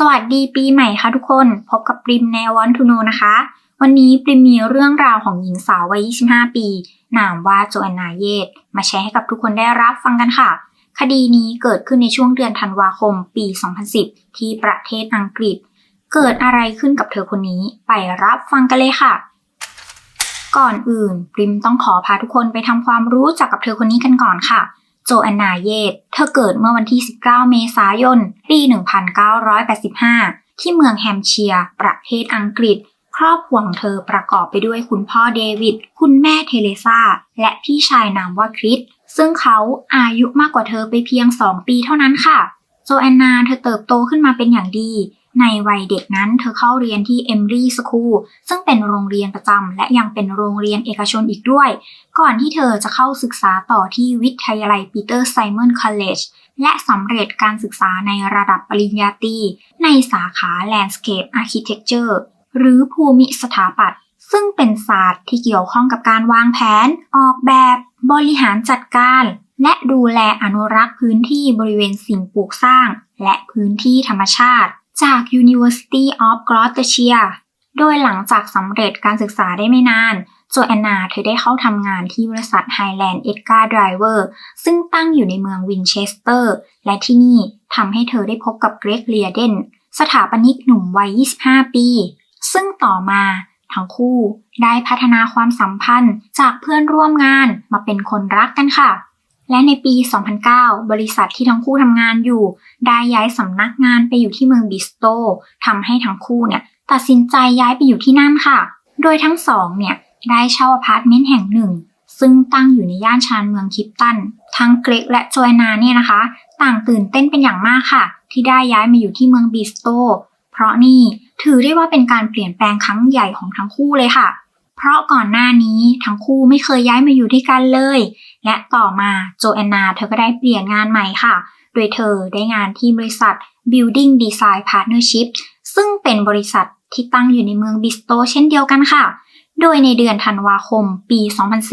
สวัสดีปีใหม่ค่ะทุกคน พบกับปริมในวันทูโนนะคะ วันนี้ปริมมีเรื่องราวของหญิงสาววัย 25 ปี นามว่าโจแอนนาเยตมาแชร์ให้กับทุกคนได้รับฟังกันค่ะ คดีนี้เกิดขึ้นในช่วงเดือนธันวาคมปี 2010 ที่ประเทศอังกฤษ เกิดอะไรขึ้นกับเธอคนนี้ไปรับฟังกันเลยค่ะ ก่อนอื่นปริมต้องขอพาทุกคนไปทำความรู้จักกับเธอคนนี้กันก่อนค่ะ โจแอนนาเยตเธอเกิดเมื่อวันที่ 19 เมษายน ปี 1985 ที่เมืองแฮมเชียร์ ประเทศอังกฤษ ครอบครัวของเธอประกอบไปด้วยคุณพ่อเดวิด คุณแม่เทเลซา และพี่ชายนามว่าคริส ซึ่งเขาอายุมากกว่าเธอไปเพียง 2 ปีเท่านั้นค่ะ โจแอนนาเธอเติบโตขึ้นมาเป็นอย่างดี ในวัยเด็กนั้นเธอเข้าเรียนที่เอมรีสคูลซึ่งเป็นโรงเรียนประจำและยังเป็นโรงเรียนเอกชนอีกด้วย ก่อนที่เธอจะเข้าศึกษาต่อที่วิทยาลัยปีเตอร์ไซมอนคอลเลจและสำเร็จการศึกษาในระดับปริญญาตรีในสาขา Landscape Architecture หรือภูมิสถาปัตย์ซึ่งเป็นศาสตร์ที่เกี่ยวข้องกับการวางแผน ออกแบบ บริหารจัดการ และดูแลอนุรักษ์พื้นที่บริเวณสิ่งปลูกสร้าง และพื้นที่ธรรมชาติ จาก University of Gloucestershire โดยหลังจากสำเร็จการศึกษาได้ไม่นาน โจแอนนาเธอได้เข้าทำงานที่บริษัท Highland Edgar Driver ซึ่งตั้งอยู่ในเมืองวินเชสเตอร์ และที่นี่ทำให้เธอได้พบกับเกรกเลียเดนสถาปนิกหนุ่มวัย 25 ปี ซึ่งต่อมาทั้งคู่ได้พัฒนาความสัมพันธ์จากเพื่อนร่วมงานมาเป็นคนรักกันค่ะ และในปี 2009 บริษัทที่ทั้งคู่ทำงานอยู่ ได้ย้ายสำนักงานไปอยู่ที่เมืองบิสโตทำให้ทั้งคู่เนี่ยตัดสินใจย้ายไปอยู่ที่นั่นค่ะ โดยทั้งสองเนี่ยได้เช่าอพาร์ตเมนต์แห่งหนึ่ง ซึ่งตั้งอยู่ในย่านชานเมืองคิปตัน ทั้งเกรกและโจอนนาเนี่ยนะคะ ต่างตื่นเต้นเป็นอย่างมากค่ะ ที่ได้ย้ายมาอยู่ที่เมืองบิสโต เพราะนี่ถือได้ว่าเป็นการเปลี่ยนแปลงครั้งใหญ่ของทั้งคู่เลยค่ะ เพราะก่อนหน้านี้ทั้งคู่ไม่เคยย้ายมาอยู่ด้วยกันเลย และต่อมาโจแอนนาเธอก็ได้เปลี่ยนงานใหม่ค่ะ โดยเธอได้งานที่บริษัท Building Design Partnership ซึ่งเป็นบริษัทที่ตั้งอยู่ในเมืองบิสโตเช่นเดียวกันค่ะ โดยในเดือนธันวาคมปี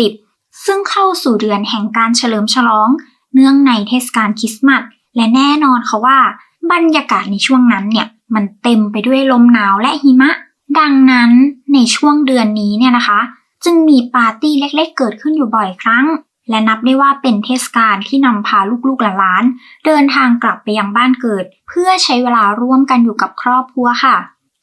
2010 ซึ่งเข้าสู่เดือนแห่งการเฉลิมฉลอง เนื่องในเทศกาลคริสต์มาสและแน่นอนค่ะว่า บรรยากาศในช่วงนั้นเนี่ย มันเต็มไปด้วยลมหนาวและหิมะ ดังนั้นในช่วงเดือนนี้เนี่ยนะคะ จึงมีปาร์ตี้เล็กๆ เกิดขึ้นอยู่บ่อยครั้ง และนับได้ว่าเป็นเทศกาลที่นำพาลูกๆหลานๆเดินทางกลับไปยังบ้านเกิด เพื่อใช้เวลาร่วมกันอยู่กับครอบครัวค่ะ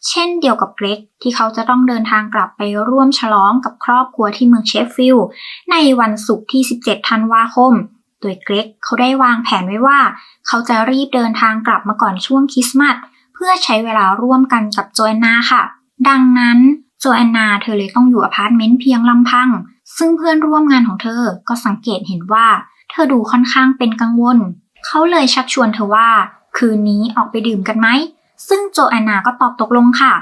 เช่นเดียวกับเกรกที่เขาจะต้องเดินทางกลับไปร่วมฉลองกับครอบครัวที่เมืองเชฟฟิลด์ในวันศุกร์ที่ 17 ธันวาคมโดยเกรกเขาได้วางแผนไว้ว่า เขาจะรีบเดินทางกลับมาก่อนช่วงคริสต์มาสเพื่อใช้เวลาร่วมกันกับโจแอนนาค่ะ ดังนั้นโจแอนนาเธอเลยต้องอยู่อพาร์ตเมนต์เพียงลำพัง ซึ่งเพื่อนร่วมงานของเธอก็สังเกตเห็นว่า เธอดูค่อนข้างเป็นกังวล เขาเลยชักชวนเธอว่า คืนนี้ออกไปดื่มกันไหม ซึ่งโจแอนนาก็ตอบตกลงค่ะ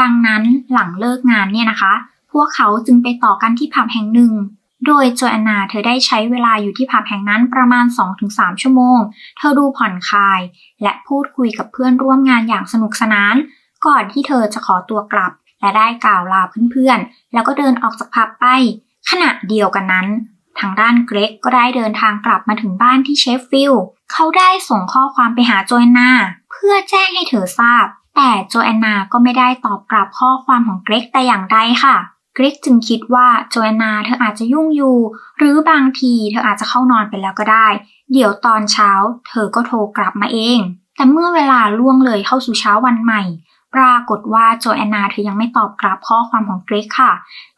ดังนั้นหลังเลิกงานเนี่ยนะคะ พวกเขาจึงไปต่อกันที่ผับแห่งหนึ่ง โดยโจแอนนาเธอได้ใช้เวลาอยู่ที่ผับแห่งนั้นประมาณ 2-3 ชั่วโมง เธอดูผ่อนคลาย และพูดคุยกับเพื่อนร่วมงานอย่างสนุกสนาน ก่อนที่เธอจะขอตัวกลับ และได้กล่าวลาเพื่อนๆ แล้วก็เดินออกจากผับไป ขณะเดียวกันนั้น ทางด้านเกรกก็ได้เดินทางกลับมาถึงบ้านที่เชฟฟิลด์เขาได้ส่งข้อความไปหาโจแอนนา เพื่อแจ้งให้เธอทราบ แต่โจแอนนาก็ไม่ได้ตอบกลับข้อความของเกรกแต่อย่างใดค่ะเกรกจึงคิดว่าโจแอนนาเธออาจจะยุ่งอยู่ หรือบางทีเธออาจจะเข้านอนไปแล้วก็ได้ เดี๋ยวตอนเช้า เธอก็โทรกลับมาเอง แต่เมื่อเวลาล่วงเลยเข้าสู่เช้าวันใหม่ ปรากฏว่าโจแอนนาเธอยังไม่ตอบกลับข้อความของเกรกค่ะ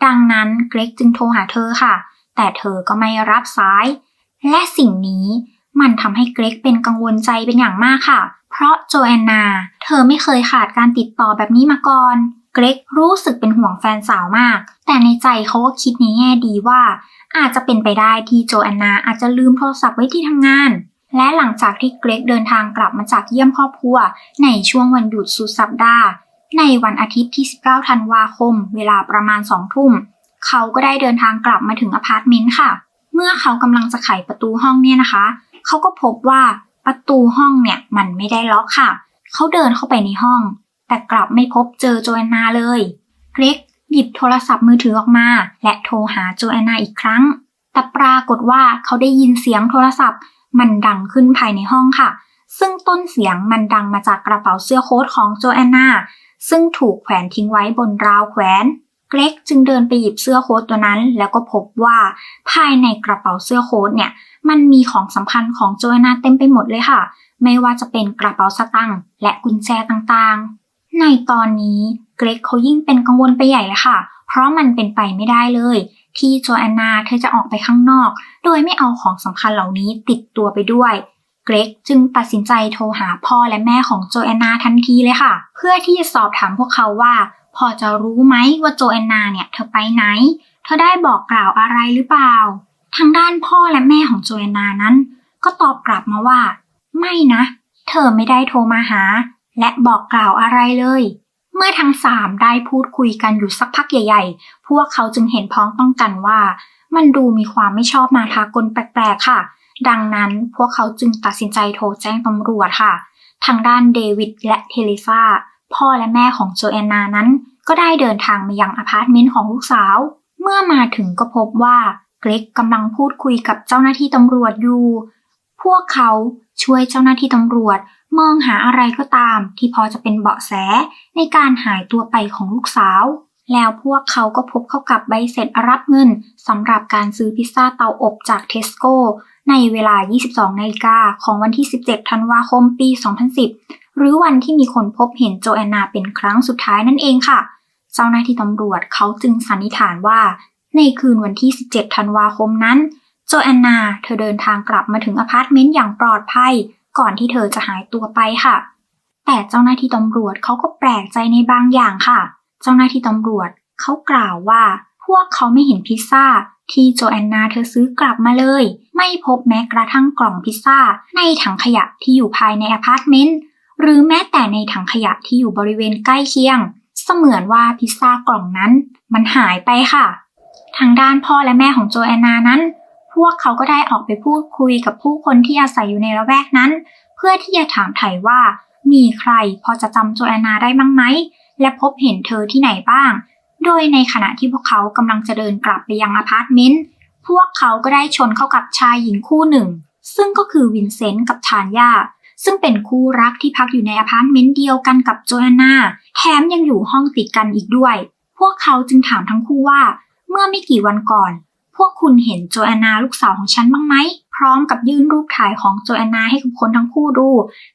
ดังนั้นเกรกจึงโทรหาเธอค่ะ แต่เธอก็ไม่รับสาย และสิ่งนี้มันทำให้เกรกเป็นกังวลใจเป็นอย่างมากค่ะ เพราะโจแอนนา เธอไม่เคยขาดการติดต่อแบบนี้มาก่อนเกรกรู้สึกเป็นห่วงแฟนสาวมาก แต่ในใจเขาก็คิดในแง่ดีว่า อาจจะเป็นไปได้ที่โจแอนนาอาจจะลืมโทรศัพท์ไว้ที่ทำงาน และหลังจากที่เกรกเดินทางกลับมาจากเยี่ยมครอบครัว ในช่วงวันหยุดสุดสัปดาห์ ในวันอาทิตย์ที่ 19 ธันวาคม เวลาประมาณ2ทุ่ม เขาก็ได้เดินทางกลับมาถึงอพาร์ตเมนต์ค่ะ เมื่อเขากำลังจะไขประตูห้องเนี่ยนะคะ เขาก็พบว่าประตูห้องเนี่ยมันไม่ได้ล็อกค่ะ เขาเดินเข้าไปในห้อง แต่กลับไม่พบเจอโจแอนนาเลย เกรกหยิบโทรศัพท์มือถือออกมา และโทรหาโจแอนนาอีกครั้ง แต่ปรากฏว่าเขาได้ยินเสียงโทรศัพท์ มันดังขึ้นภายในห้องค่ะ ซึ่งต้นเสียงมันดังมาจากกระเป๋าเสื้อโค้ทของโจแอนนา ซึ่งถูกแขวนทิ้งไว้บนราวแขวน เกรกจึงเดินไปหยิบเสื้อโค้ทตัวนั้น แล้วก็พบว่าภายในกระเป๋าเสื้อโค้ทเนี่ย มันมีของสำคัญของโจแอนนาเต็มไปหมดเลยค่ะ ไม่ว่าจะเป็นกระเป๋าสตางค์และกุญแจต่างๆ ในตอนนี้เกรกเขายิ่งเป็นกังวลไปใหญ่เลยค่ะ เพราะมันเป็นไปไม่ได้เลย ที่โจแอนนาเธอจะออกไปข้างนอก โดยไม่เอาของสำคัญเหล่านี้ติดตัวไปด้วย เกรกจึงตัดสินใจโทรหาพ่อและแม่ของโจแอนนาทันทีเลยค่ะ เพื่อที่จะสอบถามพวกเขาว่า พอจะรู้ไหมว่าโจแอนนาเนี่ยเธอไปไหน เธอได้บอกกล่าวอะไรหรือเปล่า ทางด้านพ่อและแม่ของโจแอนนานั้น ก็ตอบกลับมาว่า ไม่นะ เธอไม่ได้โทรมาหา และบอกกล่าวอะไรเลย เมื่อทั้งสามได้พูดคุยกันอยู่สักพักใหญ่ ๆ พวกเขาจึงเห็นพ้องต้องกันว่า มันดูมีความไม่ชอบมาทากลแปลกๆค่ะ ดังนั้นพวกเขาจึงตัดสินใจโทรแจ้งตำรวจค่ะ ทางด้านเดวิดและเทเลซาพ่อและแม่ของโจแอนนานั้น ก็ได้เดินทางมายังอพาร์ตเมนต์ของลูกสาว เมื่อมาถึงก็พบว่าเกรกกำลังพูดคุยกับเจ้าหน้าที่ตำรวจอยู่ พวกเขาช่วยเจ้าหน้าที่ตำรวจ มองหาอะไรก็ตามที่พอจะเป็นเบาะแสในการหายตัวไปของลูกสาว แล้วพวกเขาก็พบเข้ากับใบเสร็จรับเงินสำหรับการซื้อพิซซ่าเตาอบจากเทสโก้ในเวลา 22นาฬิกาของวันที่ 17 ธันวาคม ปี 2010 หรือวันที่มีคนพบเห็นโจแอนนาเป็นครั้งสุดท้ายนั่นเองค่ะ เจ้าหน้าที่ตำรวจเขาจึงสันนิษฐานว่า ในคืนวันที่ 17 ธันวาคมนั้น โจแอนนา เธอเดินทางกลับมาถึงอพาร์ตเมนต์อย่างปลอดภัย ก่อนที่เธอจะหายตัวไปค่ะ แต่เจ้าหน้าที่ตำรวจเขาก็แปลกใจในบางอย่างค่ะ เจ้าหน้าที่ตำรวจเขากล่าวว่า พวกเขาไม่เห็นพิซซ่าที่โจแอนนาเธอซื้อกลับมาเลย ไม่พบแม้กระทั่งกล่องพิซซ่า ในถังขยะที่อยู่ภายในอพาร์ตเมนต์หรือแม้แต่ในถังขยะที่อยู่บริเวณใกล้เคียง เสมือนว่าพิซซ่ากล่องนั้น มันหายไปค่ะ ทางด้านพ่อและแม่ของโจแอนนานั้น พวกเขาก็ได้ออกไปพูดคุยกับผู้คนที่อาศัยอยู่ในละแวกนั้น เพื่อที่จะถามไถ่ว่า มีใครพอจะจำโจแอนนาได้บ้างไหม และพบเห็นเธอที่ไหนบ้าง โดยในขณะที่พวกเขากำลังจะเดินกลับไปยังอพาร์ตเมนต์พวกเขาก็ได้ชนเข้ากับชายหญิงคู่หนึ่ง ซึ่งก็คือวินเซนต์กับทานยาซึ่งเป็นคู่รักที่พักอยู่ในอพาร์ตเมนต์เดียวกันกับโจแอนนาแถมยังอยู่ห้องติดกันอีกด้วย พวกเขาจึงถามทั้งคู่ว่า เมื่อไม่กี่วันก่อน วกคุณเห็นโจแอนนาลูกสาวของฉันบ้างไหม พร้อมกับยื่นรูปถ่ายของโจแอนนาให้กับคนทั้งคู่ดู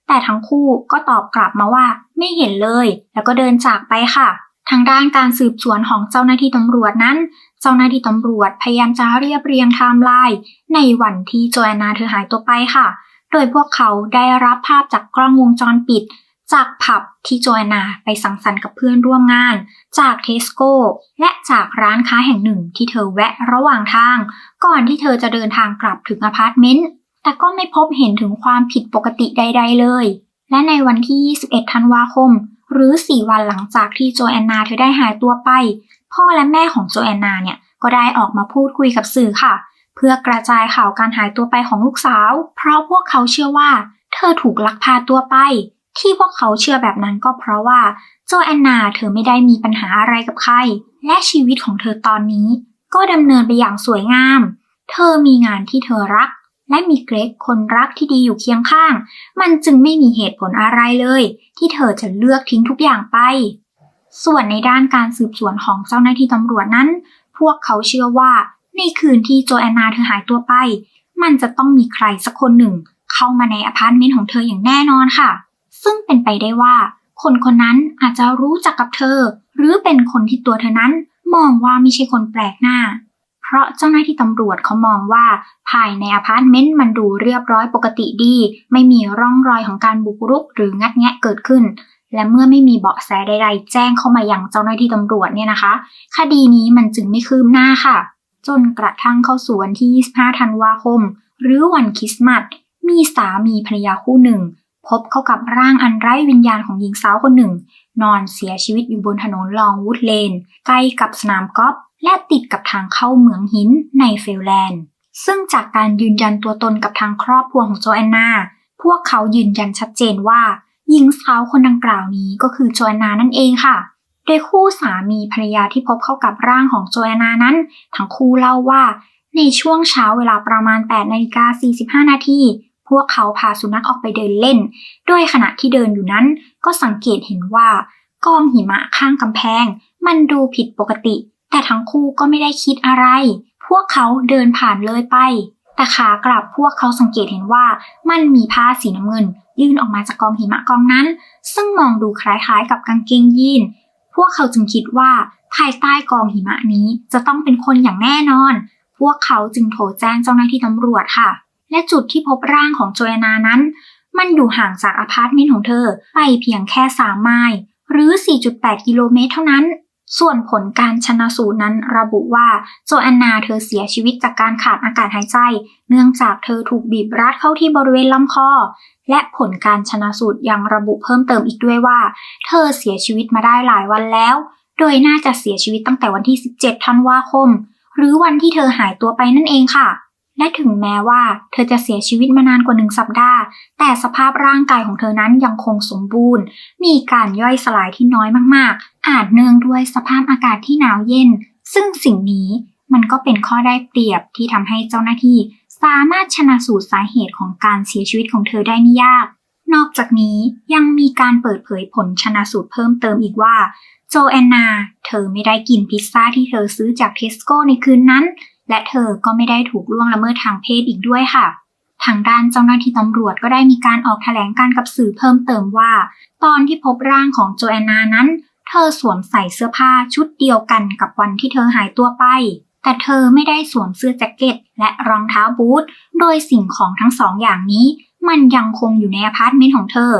แต่ทั้งคู่ก็ตอบกลับมาว่าไม่เห็นเลย แล้วก็เดินจากไปค่ะ ทางด้านการสืบสวนของเจ้าหน้าที่ตำรวจนั้น เจ้าหน้าที่ตำรวจพยายามจะเรียบเรียงไทม์ไลน์ในวันที่โจแอนนาเธอหายตัวไปค่ะ โดยพวกเขาได้รับภาพจากกล้องวงจรปิด จากผับที่โจแอนนาไปสังสรรค์กับเพื่อนร่วมงาน จากเทสโก้และจากร้านค้าแห่งหนึ่งที่เธอแวะระหว่างทาง ก่อนที่เธอจะเดินทางกลับถึงอพาร์ตเมนต์ แต่ก็ไม่พบเห็นถึงความผิดปกติใด ๆ เลย และในวันที่ 21 ธันวาคม หรือ 4 วันหลังจากที่โจแอนนาเธอได้หายตัวไป พ่อและแม่ของโจแอนนาเนี่ยก็ได้ออกมาพูดคุยกับสื่อค่ะ เพื่อกระจายข่าวการหายตัวไปของลูกสาว เพราะพวกเขาเชื่อว่า เธอถูกลักพาตัวไป ที่พวกเขาเชื่อแบบนั้นก็เพราะว่าโจแอนนาเธอไม่ได้มีปัญหาอะไรกับใคร และชีวิตของเธอตอนนี้ ก็ดำเนินไปอย่างสวยงาม เธอมีงานที่เธอรัก และมีเกรกคนรักที่ดีอยู่เคียงข้าง มันจึงไม่มีเหตุผลอะไรเลย ที่เธอจะเลือกทิ้งทุกอย่างไป ส่วนในด้านการสืบสวนของเจ้าหน้าที่ตำรวจนั้น พวกเขาเชื่อว่า ในคืนที่โจแอนนาเธอหายตัวไป มันจะต้องมีใครสักคนหนึ่ง เข้ามาในอพาร์ตเมนต์ของเธออย่างแน่นอนค่ะ ซึ่งเป็นไปได้ว่า คนคนนั้นอาจจะรู้จักกับเธอ หรือเป็นคนที่ตัวเธอนั้นมองว่าไม่ใช่คนแปลกหน้า เพราะเจ้าหน้าที่ตำรวจเขามองว่า ภายในอพาร์ตเมนต์มันดูเรียบร้อยปกติดี ไม่มีร่องรอยของการบุกรุกหรืองัดแงะเกิดขึ้น และเมื่อไม่มีเบาะแสใด ๆ แจ้งเข้ามาอยังเจ้าหน้าที่ตำรวจเนี่ยนะคะ คดีนี้มันจึงไม่คืบหน้าค่ะ จนกระทั่งเข้าสู่วันที่ 25 ธันวาคม หรือวันคริสต์มาสมีสามีภรรยาคู่หนึ่ง พบเข้ากับร่างอันไร้วิญญาณของหญิงสาวคนหนึ่ง นอนเสียชีวิตอยู่บนถนนลองวูดเลน ใกล้กับสนามกอล์ฟและติดกับทางเข้าเหมืองหินในเฟลแลนด์ ซึ่งจากการยืนยันตัวตนกับทางครอบครัวของโจแอนนา พวกเขายืนยันชัดเจนว่า หญิงสาวคนดังกล่าวนี้ก็คือโจแอนนานั่นเองค่ะโดยคู่สามีภรรยาที่พบเข้ากับร่างของโจแอนนานั้น ทั้งคู่เล่าว่าในช่วงเช้าเวลาประมาณ8นาฬิกา45นาที พวกเขาพาสุนัขออกไปเดินเล่น โดยขณะที่เดินอยู่นั้น ก็สังเกตเห็นว่ากองหิมะข้างกำแพง มันดูผิดปกติ แต่ทั้งคู่ก็ไม่ได้คิดอะไร พวกเขาเดินผ่านเลยไป แต่ขากลับพวกเขาสังเกตเห็นว่า มันมีผ้าสีน้ำเงิน ยื่นออกมาจากกองหิมะกองนั้น ซึ่งมองดูคล้ายๆ กับกางเกงยีนพวกเขาจึงคิดว่าภายใต้กองหิมะนี้จะต้องเป็นคนอย่างแน่นอน พวกเขาจึงโทรแจ้งเจ้าหน้าที่ตำรวจค่ะ และจุดที่พบร่างของโจแอนนานั้น มันอยู่ห่างจากอพาร์ตเมนต์ของเธอไปเพียงแค่3ไมล์หรือ 4.8 กิโลเมตรเท่านั้น ส่วนผลการชนะสูตรนั้นระบุว่าโจแอนนาเธอเสียชีวิตจากการขาดอากาศหายใจ เนื่องจากเธอถูกบีบรัดเข้าที่บริเวณลำคอ และผลการชนะสูตรยังระบุเพิ่มเติมอีกด้วยว่า เธอเสียชีวิตมาได้หลายวันแล้ว โดยน่าจะเสียชีวิตตั้งแต่วันที่ 17 ธันวาคม หรือวันที่เธอหายตัวไปนั่นเองค่ะ และถึงแม้ว่าเธอจะเสียชีวิตมานานกว่าหนึ่งสัปดาห์ แต่สภาพร่างกายของเธอนั้นยังคงสมบูรณ์ มีการย่อยสลายที่น้อยมากๆ อาจเนื่องด้วยสภาพอากาศที่หนาวเย็น ซึ่งสิ่งนี้มันก็เป็นข้อได้เปรียบที่ทำให้เจ้าหน้าที่ สามารถชนะสูตรสาเหตุของการเสียชีวิตของเธอได้ไม่ยาก นอกจากนี้ยังมีการเปิดเผยผลชนะสูตรเพิ่มเติมอีกว่า โจแอนนา เธอไม่ได้กินพิซซ่าที่เธอซื้อจากเทสโก้ในคืนนั้น และเธอก็ไม่ได้ถูกล่วงละเมิดทางเพศอีกด้วยค่ะ ทางด้านเจ้าหน้าที่ตำรวจก็ได้มีการออกแถลงการกับสื่อเพิ่มเติมว่า ตอนที่พบร่างของโจแอนนานั้น เธอสวมใส่เสื้อผ้าชุดเดียวกันกับวันที่เธอหายตัวไป แต่เธอไม่ได้สวมเสื้อแจ็คเก็ต และรองเท้าบูท โดยสิ่งของทั้งสองอย่างนี้ มันยังคงอยู่ในอพาร์ตเมนต์ของเธอ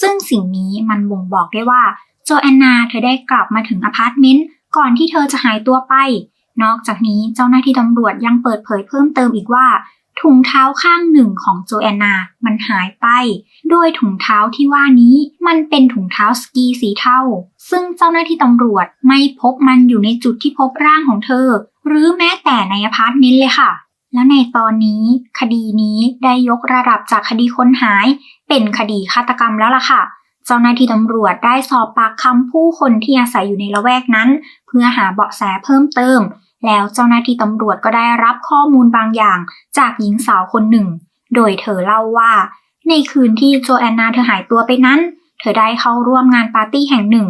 ซึ่งสิ่งนี้มันบ่งบอกได้ว่า โจแอนนาเธอได้กลับมาถึงอพาร์ตเมนต์ก่อนที่เธอจะหายตัวไป นอกจากนี้เจ้าหน้าที่ตำรวจยังเปิดเผยเพิ่มเติมอีกว่า ถุงเท้าข้างหนึ่งของโจแอนนา มันหายไป โดยถุงเท้าที่ว่านี้มันเป็นถุงเท้าสกีสีเทาซึ่งเจ้าหน้าที่ตำรวจไม่พบมันอยู่ในจุดที่พบร่างของเธอ หรือแม้แต่ในอพาร์ตเมนต์เลยค่ะ แล้วในตอนนี้ คดีนี้ได้ยกระดับจากคดีคนหาย เป็นคดีฆาตกรรมแล้วล่ะค่ะ เจ้าหน้าที่ตำรวจได้สอบปากคำผู้คนที่อาศัยอยู่ในละแวกนั้น เพื่อหาเบาะแสเพิ่มเติม แล้วเจ้าหน้าที่ตำรวจก็ได้รับข้อมูลบางอย่าง จากหญิงสาวคนหนึ่ง โดยเธอเล่าว่า ในคืนที่โจแอนนาเธอหายตัวไปนั้น เธอได้เข้าร่วมงานปาร์ตี้แห่งหนึ่ง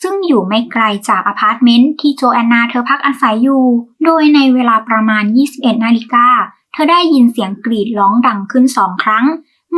ซึ่งอยู่ไม่ไกลจากอพาร์ตเมนต์ที่โจแอนนาเธอพักอาศัยอยู่ โดยในเวลาประมาณ 21 นาฬิกาเธอได้ยินเสียงกรีดร้องดังขึ้นสองครั้ง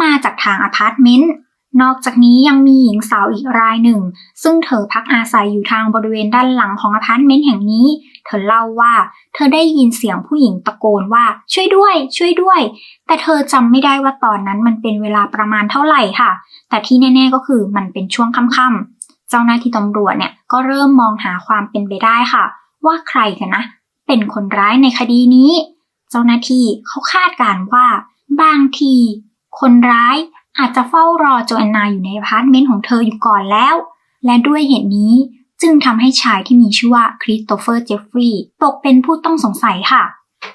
มาจากทางอพาร์ตเมนต์ นอกจากนี้ยังมีหญิงสาวอีกรายหนึ่ง ซึ่งเธอพักอาศัยอยู่ทางบริเวณด้านหลังของอพาร์ตเมนต์แห่งนี้ เธอเล่าว่า เธอได้ยินเสียงผู้หญิงตะโกนว่าช่วยด้วย ช่วยด้วย แต่เธอจำไม่ได้ว่าตอนนั้นมันเป็นเวลาประมาณเท่าไหร่ค่ะ แต่ที่แน่ ๆก็คือมันเป็นช่วงค่ำๆเจ้าหน้าที่ตำรวจเนี่ยก็เริ่มมองหาความเป็นไปได้ค่ะ ว่าใครกันนะ เป็นคนร้ายในคดีนี้ เจ้าหน้าที่เขาคาดการณ์ว่า บางที คนร้าย อาจจะเฝ้ารอโจแอนนาอยู่ในอพาร์ตเมนต์ของเธออยู่ก่อนแล้ว และด้วยเหตุนี้จึงทำให้ชายที่มีชื่อว่าคริสโตเฟอร์เจฟฟรีย์ตกเป็นผู้ต้องสงสัยค่ะ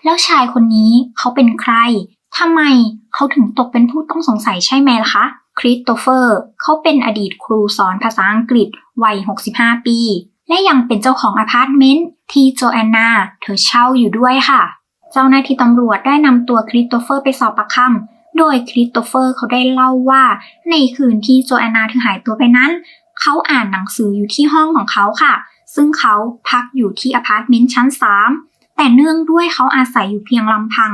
แล้วชายคนนี้เขาเป็นใครทำไมเขาถึงตกเป็นผู้ต้องสงสัยใช่ไหมล่ะคะคริสโตเฟอร์เขาเป็นอดีตครูสอนภาษาอังกฤษวัย 65 ปี และยังเป็นเจ้าของอพาร์ตเมนต์ที่โจแอนนาเธอเช่าอยู่ด้วยค่ะ เจ้าหน้าที่ตำรวจได้นำตัวคริสโตเฟอร์ไปสอบปากคำ โดยคริสโตเฟอร์เขาได้เล่าว่า ในคืนที่โจแอนนาเธอหายตัวไปนั้น เขาอ่านหนังสืออยู่ที่ห้องของเขาค่ะ ซึ่งเขาพักอยู่ที่อพาร์ตเมนต์ชั้น 3 แต่เนื่องด้วยเขาอาศัยอยู่เพียงลำพัง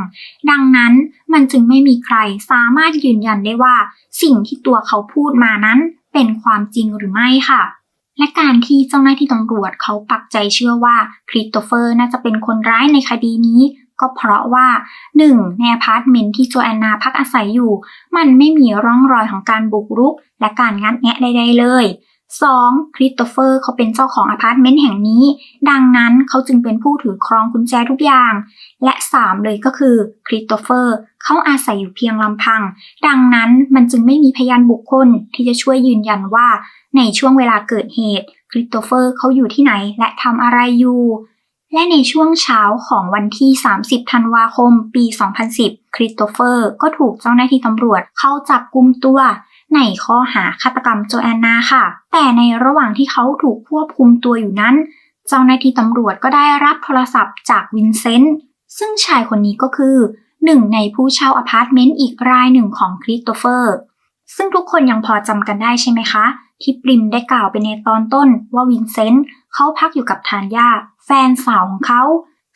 ดังนั้นมันจึงไม่มีใครสามารถยืนยันได้ว่า สิ่งที่ตัวเขาพูดมานั้นเป็นความจริงหรือไม่ค่ะและการที่เจ้าหน้าที่ตำรวจเขาปักใจเชื่อว่าคริสโตเฟอร์น่าจะเป็นคนร้ายในคดีนี้ ก็เพราะว่า 1. ในอพาร์ตเมนต์ที่โจแอนนาพักอาศัยอยู่ มันไม่มีร่องรอยของการบุกรุก และการงัดแงะใดๆเลย 2. คริสโตเฟอร์เขาเป็นเจ้าของอพาร์ตเมนต์แห่งนี้ ดังนั้นเขาจึงเป็นผู้ถือครองกุญแจทุกอย่าง และ 3 เลยก็คือคริสโตเฟอร์เขาอาศัยอยู่เพียงลำพัง ดังนั้นมันจึงไม่มีพยานบุคคลที่จะช่วยยืนยันว่า ในช่วงเวลาเกิดเหตุคริสโตเฟอร์เขาอยู่ที่ไหนและทำอะไรอยู่ และในช่วงเช้าของวันที่ 30 ธันวาคม ปี 2010 คริสโตเฟอร์ก็ถูกเจ้าหน้าที่ตำรวจเข้าจับกุมตัว ในข้อหาฆาตกรรมโจแอนนาค่ะ แต่ในระหว่างที่เขาถูกควบคุมตัวอยู่นั้น เจ้าหน้าที่ตำรวจก็ได้รับโทรศัพท์จากวินเซนต์ซึ่งชายคนนี้ก็คือหนึ่งในผู้เช่าอพาร์ตเมนต์อีกรายหนึ่งของคริสโตเฟอร์ ซึ่งทุกคนยังพอจำกันได้ใช่ไหมคะ ที่ปริมได้กล่าวไปในตอนต้นว่าวินเซนต์ เขาพักอยู่กับทานยาแฟนสาวของเขา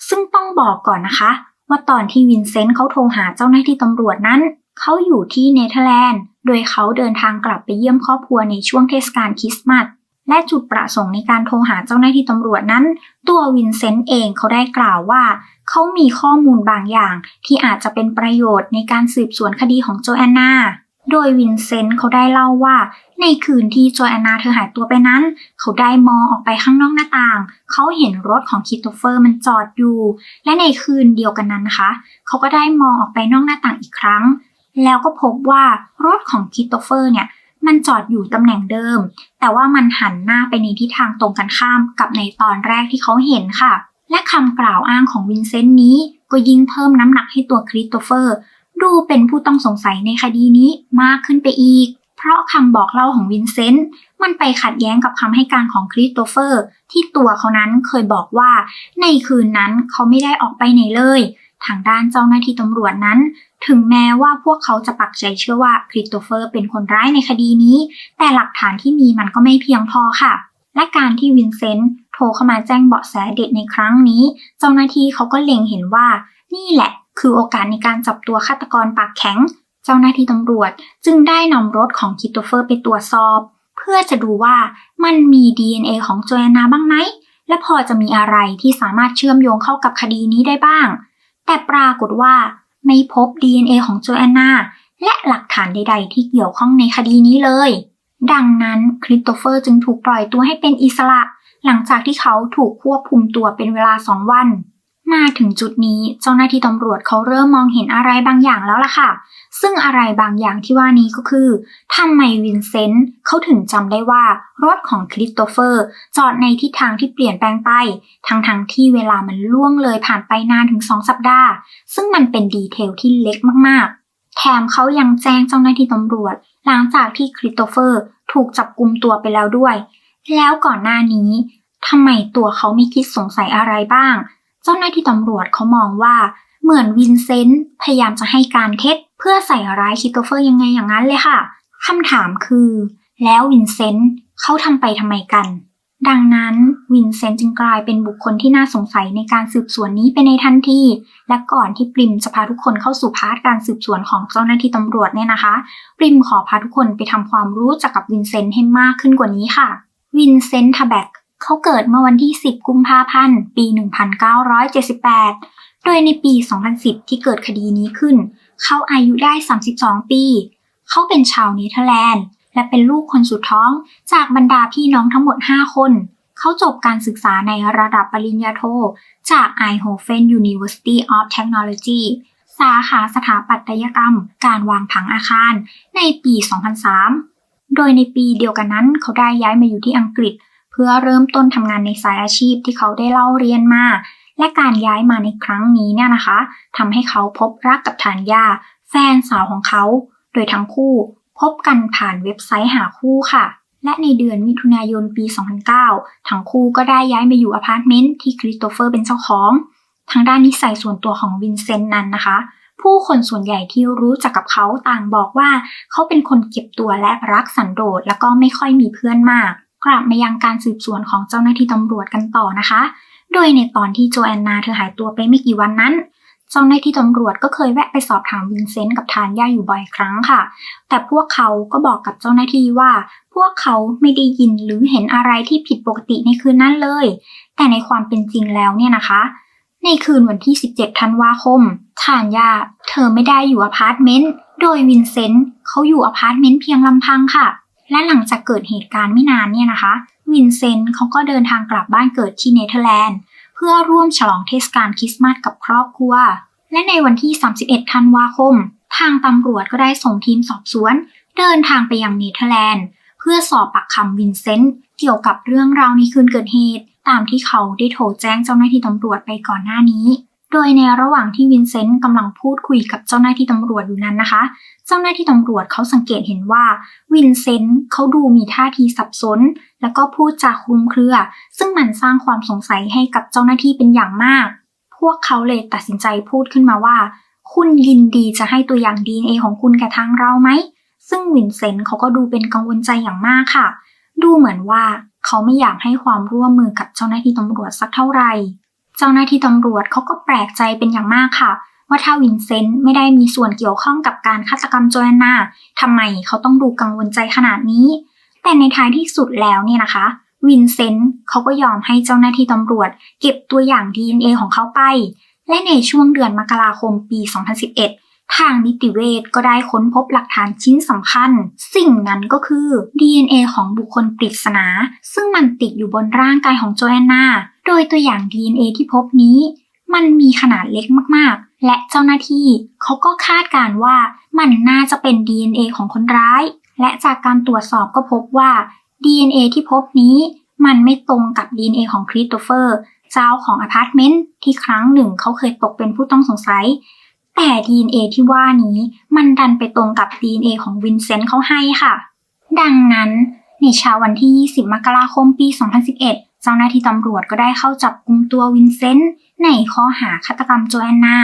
ซึ่งต้องบอกก่อนนะคะ ว่าตอนที่วินเซนต์เขาโทรหาเจ้าหน้าที่ตำรวจนั้น เขาอยู่ที่เนเธอร์แลนด์ โดยเขาเดินทางกลับไปเยี่ยมครอบครัวในช่วงเทศกาลคริสต์มาสและจุดประสงค์ในการโทรหาเจ้าหน้าที่ตำรวจนั้น ตัววินเซนต์เองเขาได้กล่าวว่า เขามีข้อมูลบางอย่างที่อาจจะเป็นประโยชน์ในการสืบสวนคดีของโจแอนนา โดยวินเซนต์เขาได้เล่าว่า ในคืนที่โจแอนนาเธอหายตัวไปนั้น เขาได้มองออกไปข้างนอกหน้าต่าง เขาเห็นรถของคริสโตเฟอร์มันจอดอยู่ และในคืนเดียวกันนั้นนะคะ เขาก็ได้มองออกไปนอกหน้าต่างอีกครั้ง แล้วก็พบว่ารถของคริสโตเฟอร์เนี่ยมันจอดอยู่ตำแหน่งเดิม แต่ว่ามันหันหน้าไปในทิศทางตรงกันข้ามกับในตอนแรกที่เขาเห็นค่ะ และคำกล่าวอ้างของวินเซนต์นี้ก็ยิ่งเพิ่มน้ำหนักให้ตัวคริสโตเฟอร์ ดูเป็นผู้ต้องสงสัยในคดีนี้มากขึ้นไปอีก เพราะคำบอกเล่าของวินเซนต์มันไปขัดแย้งกับคำให้การของคริสโตเฟอร์ ที่ตัวเขานั้นเคยบอกว่า ในคืนนั้นเขาไม่ได้ออกไปไหนเลย ทางด้านเจ้าหน้าที่ตำรวจนั้น ถึงแม้ว่าพวกเขาจะปักใจเชื่อว่าคริสโตเฟอร์เป็นคนร้ายในคดีนี้ แต่หลักฐานที่มีมันก็ไม่เพียงพอค่ะ และการที่วินเซนต์โทรเข้ามาแจ้งเบาะแสเด็ดในครั้งนี้ เจ้าหน้าที่เขาก็เล็งเห็นว่า นี่แหละ คือโอกาสในการจับตัวฆาตกรปากแข็ง เจ้าหน้าที่ตำรวจจึงได้นำรถของคริสโตเฟอร์ไปตรวจสอบ เพื่อจะดูว่ามันมี DNA ของโจแอนนาบ้างไหม และพอจะมีอะไรที่สามารถเชื่อมโยงเข้ากับคดีนี้ได้บ้าง แต่ปรากฏว่าไม่พบ DNA ของโจแอนนาและหลักฐานใด ๆ ที่เกี่ยวข้องในคดีนี้เลย ดังนั้นคริสโตเฟอร์จึงถูกปล่อยตัวให้เป็นอิสระ หลังจากที่เขาถูกควบคุมตัวเป็นเวลาสองวัน มาถึงจุดนี้เจ้าหน้าที่ตำรวจเขาเริ่มมองเห็นอะไรบางอย่างแล้วล่ะค่ะ ซึ่งอะไรบางอย่างที่ว่านี้ก็คือทำไมวินเซนต์เขาถึงจำได้ว่ารถของคริสโตเฟอร์ จอดในทิศทางที่เปลี่ยนแปลงไป ทั้งๆทที่เวลามันล่วงเลยผ่านไปนานถึงสองสัปดาห์ ซึ่งมันเป็นดีเทลที่เล็กมากๆ แถมเขายังแจ้งเจ้าหน้าที่ตำรวจ หลังจากที่คริสโตเฟอร์ถูกจับกุมตัวไปแล้วด้วย แล้วก่อนหน้านี้ทำไมตัวเขาไม่คิดสงสัยอะไรบ้าง เจ้าหน้าที่ตำรวจเขามองว่า เหมือนวินเซนต์พยายามจะให้การเท็จ เพื่อใส่ร้ายคิโตเฟอร์ยังไงอย่างนั้นเลยค่ะคำถามคือ แล้ววินเซนต์เขาทำไปทำไมกัน ดังนั้นวินเซนต์จึงกลายเป็นบุคคลที่น่าสงสัยในการสืบสวนนี้ไปในทันที และก่อนที่ปริมจะพาทุกคนเข้าสู่พาร์ทการสืบสวนของเจ้าหน้าที่ตำรวจเนี่ยนะคะ ปริมขอพาทุกคนไปทำความรู้จักกับวินเซนต์ให้มากขึ้นกว่านี้ค่ะวินเซนต์ทาแบก เขาเกิดเมื่อวันที่ 10 กุมภาพันธ์ ปี 1978 โดยในปี 2010 ที่เกิดคดีนี้ขึ้น เขาอายุได้ 32 ปี เขาเป็นชาวเนเธอร์แลนด์ และเป็นลูกคนสุดท้องจากบรรดาพี่น้องทั้งหมด 5 คน เขาจบการศึกษาในระดับปริญญาโท จาก Eindhoven University of Technology สาขาสถาปัตยกรรม การวางผังอาคารในปี 2003 โดยในปีเดียวกันนั้นเขาได้ย้ายมาอยู่ที่อังกฤษ พื่อเริ่มต้นทำงานในสายอาชีพที่เขาได้เล่าเรียนมา และการย้ายมาในครั้งนี้เนี่ยนะคะทำให้เขาพบรักกับฐานยาแฟนสาวของเขา โดยทั้งคู่พบกันผ่านเว็บไซต์หาคู่ค่ะ และในเดือนมิถุนายนปี 2009 ทั้งคู่ก็ได้ย้ายมาอยู่อพาร์ตเมนต์ที่คริสโตเฟอร์เป็นเจ้าของ ทางด้านนิสัยส่วนตัวของวินเซนต์นั้นนะคะ ผู้คนส่วนใหญ่ที่รู้จักกับเขาต่างบอกว่า เขาเป็นคนเก็บตัวและรักสันโดษแล้วก็ไม่ค่อยมีเพื่อนมาก กลับมายังการสืบสวนของเจ้าหน้าที่ตำรวจกันต่อนะคะ โดยในตอนที่โจแอนนาเธอหายตัวไปไม่กี่วันนั้น เจ้าหน้าที่ตำรวจก็เคยแวะไปสอบถามวินเซนต์กับทานย่าอยู่บ่อยครั้งค่ะ แต่พวกเขาก็บอกกับเจ้าหน้าที่ว่า พวกเขาไม่ได้ยินหรือเห็นอะไรที่ผิดปกติในคืนนั้นเลย แต่ในความเป็นจริงแล้วเนี่ยนะคะ ในคืนวันที่ 17 ธันวาคมทานยาเธอไม่ได้อยู่อพาร์ตเมนต์ โดยวินเซนต์เขาอยู่อพาร์ตเมนต์เพียงลำพังค่ะ และหลังจากเกิดเหตุการณ์ไม่นานเนี่ยนะคะวินเซนต์เขาก็เดินทางกลับบ้านเกิดที่เนเธอร์แลนด์ เพื่อร่วมฉลองเทศกาลคริสต์มาสกับครอบครัว และในวันที่ 31 ธันวาคม ทางตำรวจก็ได้ส่งทีมสอบสวน เดินทางไปยังเนเธอร์แลนด์ เพื่อสอบปากคำวินเซนต์เกี่ยวกับเรื่องราวในคืนเกิดเหตุ ตามที่เขาได้โทรแจ้งเจ้าหน้าที่ตำรวจไปก่อนหน้านี้ โดยในระหว่างที่วินเซนต์กำลังพูดคุยกับเจ้าหน้าที่ตำรวจอยู่นั้นนะคะ เจ้าหน้าที่ตำรวจเขาสังเกตเห็นว่าวินเซนต์เขาดูมีท่าทีสับสน แล้วก็พูดจาคลุมเครือ ซึ่งมันสร้างความสงสัยให้กับเจ้าหน้าที่เป็นอย่างมาก พวกเขาเลยตัดสินใจพูดขึ้นมาว่า คุณยินดีจะให้ตัวอย่าง DNA ของคุณแก่ทางเราไหม ซึ่งวินเซนต์เขาก็ดูเป็นกังวลใจอย่างมากค่ะ ดูเหมือนว่าเขาไม่อยากให้ความร่วมมือกับเจ้าหน้าที่ตำรวจสักเท่าไหร่ เจ้าหน้าที่ตำรวจเขาก็แปลกใจเป็นอย่างมากค่ะ ว่าถ้าวินเซนต์ไม่ได้มีส่วนเกี่ยวข้องกับการฆาตกรรมโจแอนนาทำไมเขาต้องดูกังวลใจขนาดนี้ แต่ในท้ายที่สุดแล้วเนี่ยนะคะวินเซนต์เขาก็ยอมให้เจ้าหน้าที่ตำรวจ เก็บตัวอย่าง DNA ของเขาไป และในช่วงเดือนมกราคมปี 2011 ทางนิติเวชก็ได้ค้นพบหลักฐานชิ้นสำคัญ สิ่งนั้นก็คือ DNA ของบุคคลปริศนา ซึ่งมันติดอยู่บนร่างกายของโจแอนนา โดยตัวอย่าง DNA ที่พบนี้ มันมีขนาดเล็กมากๆ และเจ้าหน้าที่เขาก็คาดการว่ามันน่าจะเป็น DNA ของคนร้าย และจากการตรวจสอบก็พบว่า DNA ที่พบนี้ มันไม่ตรงกับ DNA ของคริสโตเฟอร์ เจ้าของอพาร์ตเมนต์ที่ครั้งหนึ่งเขาเคยตกเป็นผู้ต้องสงสัย แต่ DNA ที่ว่านี้มันดันไปตรงกับ DNA ของวินเซนต์เขาให้ค่ะ ดังนั้นในเช้าวันที่ 20 มกราคม ปี 2011 เจ้าหน้าที่ตำรวจก็ได้เข้าจับกุมตัววินเซนต์ในข้อหาฆาตกรรมโจแอนนา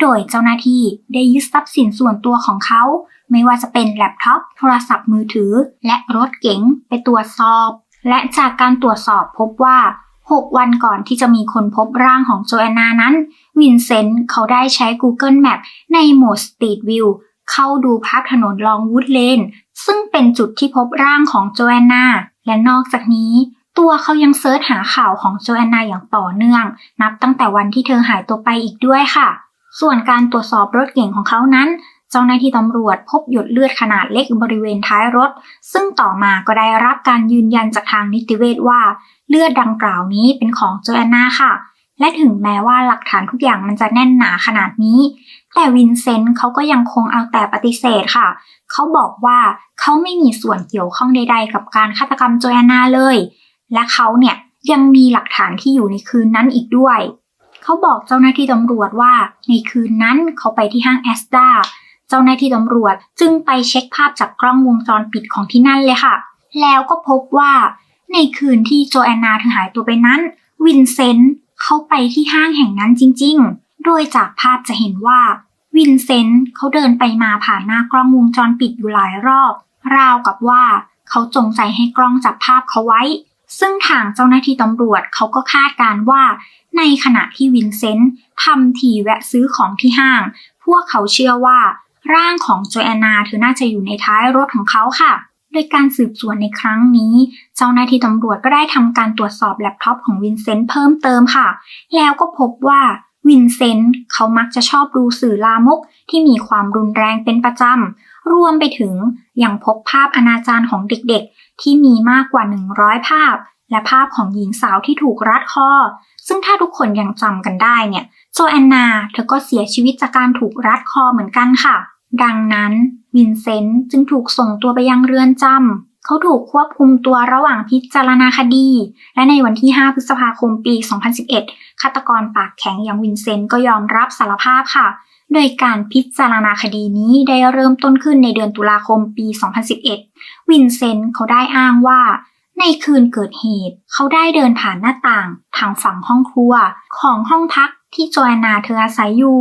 โดยเจ้าหน้าที่ได้ยึดทรัพย์สินส่วนตัวของเขา ไม่ว่าจะเป็นแล็ปท็อป โทรศัพท์มือถือ และรถเก๋งไปตรวจสอบ และจากการตรวจสอบพบว่า 6 วันก่อนที่จะมีคนพบร่างของโจแอนนานั้น วินเซนต์เขาได้ใช้ Google Map ในโหมด Street View เข้าดูภาพถนนลองวูดเลนซึ่งเป็นจุดที่พบร่างของโจแอนนา และนอกจากนี้ ตัวเขายังเซิร์ชหาข่าวของโจแอนนาอย่างต่อเนื่อง นับตั้งแต่วันที่เธอหายตัวไปอีกด้วยค่ะ ส่วนการตรวจสอบรถเก่งของเขานั้น เจ้าหน้าที่ตำรวจพบหยดเลือดขนาดเล็กบริเวณท้ายรถ ซึ่งต่อมาก็ได้รับการยืนยันจากทางนิติเวชว่า เลือดดังกล่าวนี้เป็นของโจแอนนาค่ะ และถึงแม้ว่าหลักฐานทุกอย่างมันจะแน่นหนาขนาดนี้ แต่วินเซนต์เขาก็ยังคงเอาแต่ปฏิเสธค่ะ เขาบอกว่าเขาไม่มีส่วนเกี่ยวข้องใด ๆ กับการฆาตกรรมโจแอนนาเลย และเขาเนี่ยยังมีหลักฐานที่อยู่ในคืนนั้นอีกด้วย เขาบอกเจ้าหน้าที่ตำรวจว่าในคืนนั้นเขาไปที่ห้างแอสตาเจ้าหน้าที่ตำรวจจึงไปเช็คภาพจากกล้องวงจรปิดของที่นั่นเลยค่ะ แล้วก็พบว่าในคืนที่โจแอนนาเธอหายตัวไปนั้น วินเซนต์เขาไปที่ห้างแห่งนั้นจริง ๆ โดยจากภาพจะเห็นว่าวินเซนต์เขาเดินไปมาผ่านหน้ากล้องวงจรปิดอยู่หลายรอบ ราวกับว่าเขาจงใจให้กล้องจับภาพเขาไว้ ซึ่งทางเจ้าหน้าที่ตำรวจเขาก็คาดการว่า ในขณะที่วินเซนต์ทำทีแวะซื้อของที่ห้าง พวกเขาเชื่อว่า ร่างของโจแอนนาเธอน่าจะอยู่ในท้ายรถของเขาค่ะ โดยการสืบสวนในครั้งนี้ เจ้าหน้าที่ตำรวจก็ได้ทำการตรวจสอบแล็ปท็อปของวินเซนต์เพิ่มเติมค่ะ แล้วก็พบว่าวินเซนต์เขามักจะชอบดูสื่อลามกที่มีความรุนแรงเป็นประจำ รวมไปถึงยังพบภาพอนาจารของเด็กๆ ที่มีมากกว่า 100 ภาพ และภาพของหญิงสาวที่ถูกรัดคอ ซึ่งถ้าทุกคนยังจำกันได้เนี่ย โจแอนนา เธอก็เสียชีวิตจากการถูกรัดคอเหมือนกันค่ะ ดังนั้นวินเซนต์จึงถูกส่งตัวไปยังเรือนจำเขาถูกควบคุมตัวระหว่างพิจารณาคดี และในวันที่ 5 พฤษภาคมปี 2011 ฆาตกรปากแข็งอย่างวินเซนต์ก็ยอมรับสารภาพค่ะ โดยการพิจารณาคดีนี้ได้เริ่มต้นขึ้นในเดือนตุลาคมปี 2011 วินเซนต์เขาได้อ้างว่าในคืนเกิดเหตุ เขาได้เดินผ่านหน้าต่างทางฝั่งห้องครัว ของห้องพักที่โจแอนนาเธออาศัยอยู่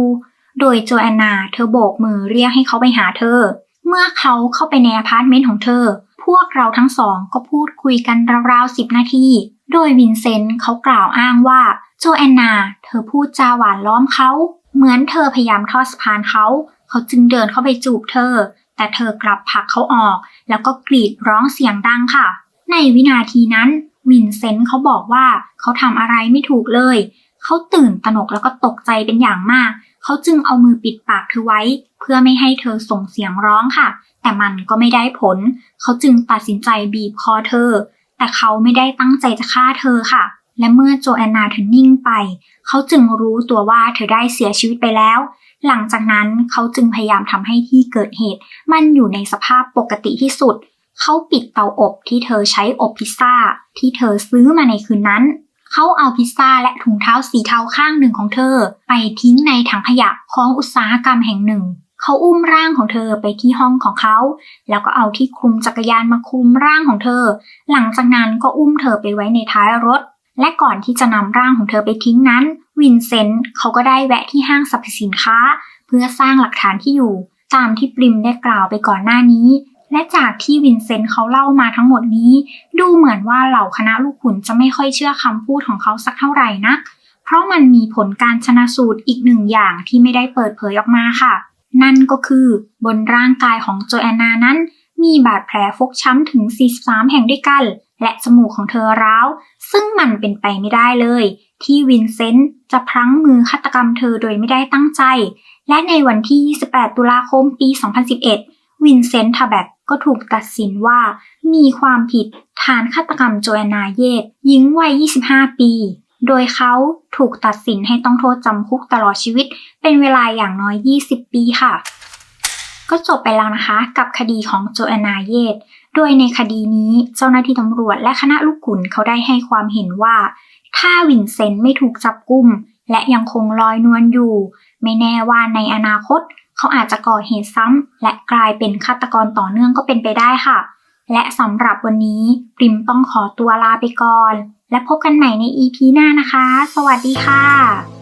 โดยโจแอนนาเธอโบกมือเรียกให้เขาไปหาเธอ เมื่อเขาเข้าไปในอพาร์ตเมนต์ของเธอ พวกเราทั้งสองก็พูดคุยกันราวๆสิบนาที โดยวินเซนต์เขากล่าวอ้างว่าโจแอนนา เธอพูดจาหวานล้อมเขา เหมือนเธอพยายามทอดสะพานเขา เขาจึงเดินเข้าไปจูบเธอ แต่เธอกลับผลักเขาออก แล้วก็กรีดร้องเสียงดังค่ะ ในวินาทีนั้นวินเซนต์เขาบอกว่าเขาทำอะไรไม่ถูกเลย เขาตื่นตระหนกแล้วก็ตกใจเป็นอย่างมาก เขาจึงเอามือปิดปากเธอไว้ เพื่อไม่ให้เธอส่งเสียงร้องค่ะ แต่มันก็ไม่ได้ผล เขาจึงตัดสินใจบีบคอเธอ แต่เขาไม่ได้ตั้งใจจะฆ่าเธอค่ะ และเมื่อโจแอนนาเธอนิ่งไป เขาจึงรู้ตัวว่าเธอได้เสียชีวิตไปแล้ว หลังจากนั้นเขาจึงพยายามทำให้ที่เกิดเหตุ มันอยู่ในสภาพปกติที่สุด เขาปิดเตาอบที่เธอใช้อบพิซซ่า ที่เธอซื้อมาในคืนนั้นเขาเอาพิซซ่าและถุงเท้าสีเทาข้างหนึ่งของเธอ ไปทิ้งในถังขยะของอุตสาหกรรมแห่งหนึ่ง เขาอุ้มร่างของเธอไปที่ห้องของเขา แล้วก็เอาที่คลุมจักรยานมาคลุมร่างของเธอ หลังจากนั้นก็อุ้มเธอไปไว้ในท้ายรถ และก่อนที่จะนำร่างของเธอไปทิ้งนั้น วินเซนต์เขาก็ได้แวะที่ห้างสรรพสินค้า เพื่อสร้างหลักฐานที่อยู่ ตามที่ปริมได้กล่าวไปก่อนหน้านี้ และจากที่วินเซนต์เขาเล่ามาทั้งหมดนี้ ดูเหมือนว่าเหล่าคณะลูกขุนจะไม่ค่อยเชื่อคำพูดของเขาสักเท่าไหร่นักเพราะมันมีผลการชนะสูตรอีกหนึ่งอย่างที่ไม่ได้เปิดเผยออกมาค่ะ นั่นก็คือบนร่างกายของโจแอนนานั้น มีบาดแผลฟกช้ำถึง 43 แห่งด้วยกัน และจมูกของเธอร้าว ซึ่งมันเป็นไปไม่ได้เลย ที่วินเซนต์จะพลั้งมือฆาตกรรมเธอโดยไม่ได้ตั้งใจ และในวันที่ 28 ตุลาคมปี 2011 วินเซนต์ทาแบกก็ถูกตัดสินว่ามีความผิดฐานฆาตกรรมโจแอนนาเยตหญิงวัย 25 ปี โดยเขาถูกตัดสินให้ต้องโทษจำคุกตลอดชีวิต เป็นเวลาอย่างน้อย 20 ปีค่ะ ก็จบไปแล้วนะคะ กับคดีของโจแอนนาเยตโดยในคดีนี้เจ้าหน้าที่ตำรวจและคณะลูกขุนเขาได้ให้ความเห็นว่า ถ้าวินเซนต์ไม่ถูกจับกุม และยังคงลอยนวลอยู่ ไม่แน่ว่าในอนาคต เขาอาจจะก่อเหตุซ้ำและกลายเป็นฆาตกรต่อเนื่องก็เป็นไปได้ค่ะ และสำหรับวันนี้ปริมต้องขอตัวลาไปก่อน และพบกันใหม่ใน EP หน้านะคะ สวัสดีค่ะ